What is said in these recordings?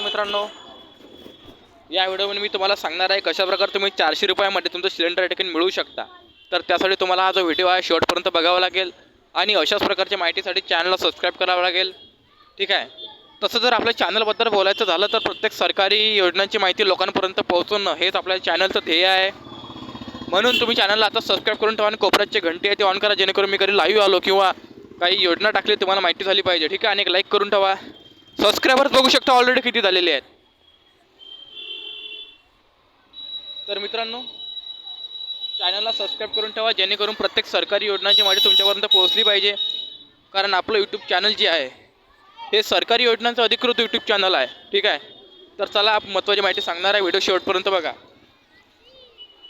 नमस्कार मित्रांनो. या व्हिडिओमध्ये मी तुम्हाला सांगणार आहे कशाप्रकारे तुम्ही चारशे रुपयामध्ये तुमचं सिलेंडर या मिळू शकता. तर त्यासाठी तुम्हाला हा जो व्हिडिओ आहे शेवटपर्यंत बघावा लागेल. आणि अशाच प्रकारच्या माहितीसाठी चॅनलला सबस्क्राईब करावं लागेल. ठीक आहे? तसं जर आपल्या चॅनलबद्दल बोलायचं झालं तर प्रत्येक सरकारी योजनांची माहिती लोकांपर्यंत पोहोचवणं हेच आपल्या चॅनलचं ध्येय आहे. म्हणून तुम्ही चॅनलला आता सबस्क्राईब करून ठेवा आणि कोपऱ्याची घंटी आहे ती ऑन करा जेणेकरून मी कधी लाईव्ह आलो किंवा काही योजना टाकली तुम्हाला माहिती झाली पाहिजे. ठीक आहे? आणि एक लाईक करून ठेवा. सबस्क्रायबर्स बघू शकता ऑलरेडी किती झालेले आहेत. तर मित्रांनो चॅनलला सबस्क्राईब करून ठेवा जेणेकरून प्रत्येक सरकारी योजनांची माहिती तुमच्यापर्यंत पोहोचली पाहिजे. कारण आपलं यूट्यूब चॅनल जे आहे हे सरकारी योजनांचं अधिकृत यूट्यूब चॅनल आहे. ठीक आहे? तर चला आप महत्त्वाची माहिती सांगणार आहे. व्हिडिओ शेवटपर्यंत बघा.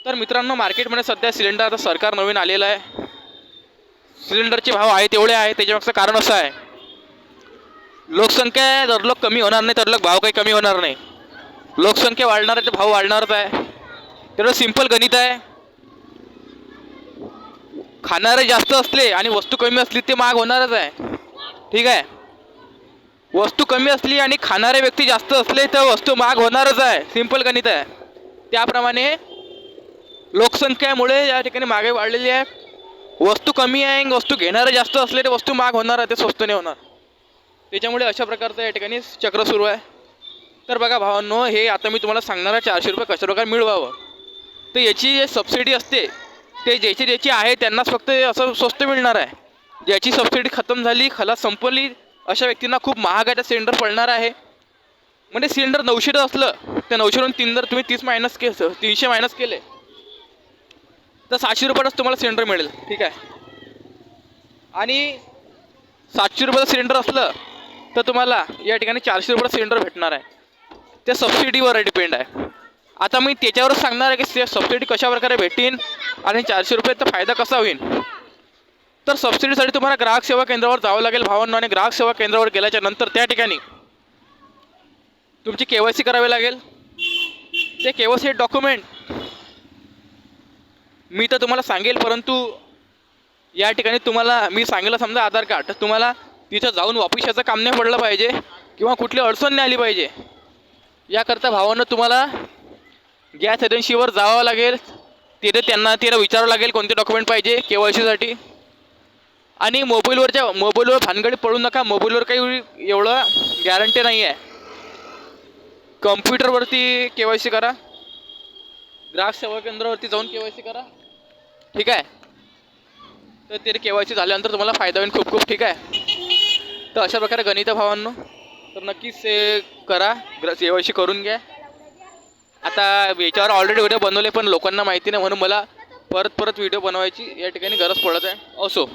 तर मित्रांनो मार्केटमध्ये सध्या सिलेंडर आता सरकार नवीन आलेलं आहे. सिलेंडरचे भाव आहे तेवढे आहे त्याच्यामागचं कारण असं आहे. लोकसंख्या दरलोक कमी होणार नाही दरलोक भाव काही कमी होणार नाही. लोकसंख्या वाढणार आहे तर भाव वाढणारच आहे. तेवढं सिंपल गणित आहे. खाणारे जास्त असले आणि वस्तू कमी असली ते महाग होणारच आहे. ठीक आहे? वस्तू कमी असली आणि खाणारे व्यक्ती जास्त असले तर वस्तू महाग होणारच आहे. सिंपल गणित आहे. त्याप्रमाणे लोकसंख्यामुळे या ठिकाणी मागे वाढलेली आहे. वस्तू कमी आहे वस्तू घेणारे जास्त असले तर वस्तू महाग होणार आहे ते स्वस्त नाही होणार. त्याच्यामुळे अशा प्रकारचं या ठिकाणी चक्र सुरू आहे. तर बघा भावांनो हे आता मी तुम्हाला सांगणार आहे चारशे रुपये कशा प्रकारे मिळवावं. तर याची जे सबसिडी असते ते ज्याची ज्याची आहे त्यांनाच फक्त असं स्वस्त मिळणार आहे. ज्याची सबसिडी खतम झाली खलास संपली अशा व्यक्तींना खूप महागाचं सिलेंडर पडणार आहे. म्हणजे सिलेंडर नऊशेचं असलं त्या नऊशेवरून तीन जर तुम्ही तीस मायनस के तीनशे मायनस केले तर सातशे रुपयालाच तुम्हाला सिलेंडर मिळेल. ठीक आहे? आणि सातशे रुपयाचं सिलेंडर असलं तर तुम्हाला या ठिकाणी चारशे रुपये सिलेंडर भेटणार आहे. त्या सबसिडीवर डिपेंड आहे आता मी त्याच्यावरच सांगणार आहे की ते सबसिडी कशा प्रकारे भेटेन आणि चारशे रुपयाचा फायदा कसा होईल? तर सबसिडीसाठी तुम्हाला ग्राहक सेवा केंद्रावर जावं लागेल भावांना आणि ग्राहक सेवा केंद्रावर गेल्याच्यानंतर त्या ठिकाणी तुमची के वाय सी करावी लागेल. ते के वाय सी डॉक्युमेंट मी तर तुम्हाला सांगेल परंतु या ठिकाणी तुम्हाला मी सांगेल समजा आधार कार्ड तर तुम्हाला तिथं जाऊन वापस याचं काम नाही पडलं पाहिजे किंवा कुठली अडचण नाही आली पाहिजे. याकरता भावानं तुम्हाला गॅस एजन्सीवर जावं लागेल. तिथे त्यांना तिला विचारावं लागेल कोणते डॉक्युमेंट पाहिजे के वाय सीसाठी आणि मोबाईलवरच्या मोबाईलवर भानगडी पडू नका. मोबाईलवर काही एवढं गॅरंटी नाही आहे. कम्प्युटरवरती के वाय सी करा. ग्राहक सेवा केंद्रावरती जाऊन के वाय सी करा. ठीक आहे? तर ते के वाय सी झाल्यानंतर तुम्हाला फायदा होईल खूप खूप. ठीक आहे? तर अशा प्रकारे गणित भावांनो तर नक्कीच हे करा ग्र के करून घ्या. आता याच्यावर ऑलरेडी व्हिडिओ बनवले पण लोकांना माहिती नाही म्हणून मला परत परत व्हिडिओ बनवायची या ठिकाणी गरज पडत आहे. असो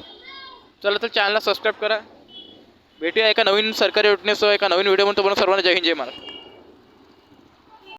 चला तर चॅनलला सबस्क्राईब करा. भेटूया एका नवीन सरकारी योजनेसह एका नवीन व्हिडिओमध्ये तुम्हाला सर्वांना जय हिंद जय महाराष्ट्र.